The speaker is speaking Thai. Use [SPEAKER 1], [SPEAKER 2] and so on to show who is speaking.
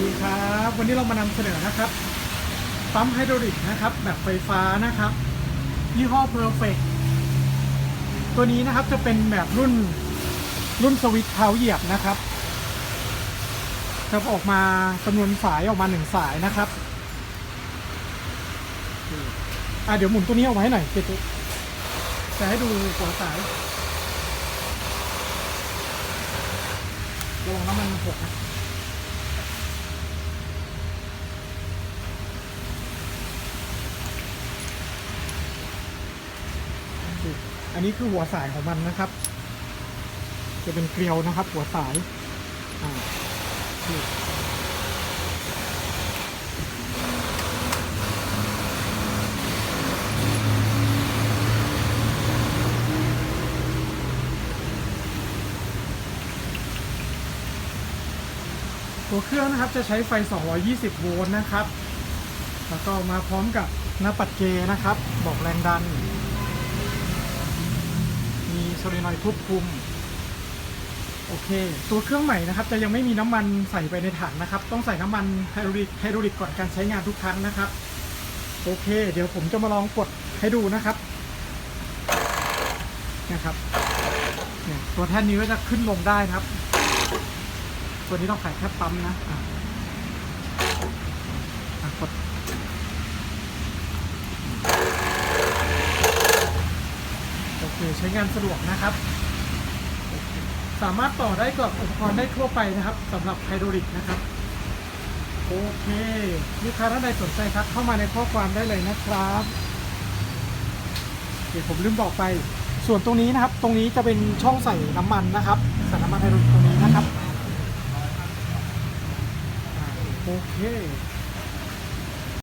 [SPEAKER 1] ดีครับวันนี้เรามานำเสนอนะครับปั๊มไฮดรอลิกนะครับ แบบไฟฟ้านะครับ ยี่ห้อ Perfect ตัวนี้นะครับจะเป็นแบบรุ่นรุ่นสวิตช์เท้าเหยียบนะครับจะออกมาจำนวนสายออกมาหนึ่งสายนะครับอะเดี๋ยวหมุนตัวนี้เอาไว้หน่อยเจ๊จะให้ดูหัวสายระวังน้ำมันหกนะ อันนี้คือหัวสายของมันนะครับ จะเป็นเกลียวนะครับ หัวสายอ่านี่ตัวเครื่องนะครับจะใช้ไฟ 220 โวลต์นะครับ แล้วก็มาพร้อมกับหน้าปัดเกย์นะครับ บอกแรงดัน มีโซเลนอยควบคุม โอเค ตัวเครื่องใหม่นะครับ จะยังไม่มีน้ำมันใส่ไปในถังนะครับ ต้องใส่น้ำมันไฮดรอลิกไฮดรอลิกก่อนการใช้งานทุกครั้งนะครับ โอเค เดี๋ยวผมจะมาลองกดให้ดูนะครับนะครับเนี่ยตัวแท่นนี้ก็จะขึ้นลงได้นะครับ ตัวนี้ต้องขายแค่ปั๊มนะอะกด โอเค ใช้งานสะดวกนะครับ สามารถต่อได้กับอุปกรณ์ได้ทั่วไปนะครับสำหรับไฮดรอลิกนะครับ โอเคลูกค้าท่านใดสนใจครับ เข้ามาในข้อความได้เลยนะครับเดี๋ยวผมลืมบอกไป ส่วนตรงนี้นะครับ ตรงนี้จะเป็นช่องใส่น้ำมันนะครับใส่น้ำมันไฮดรอลิกตรงนี้นะครับโอเค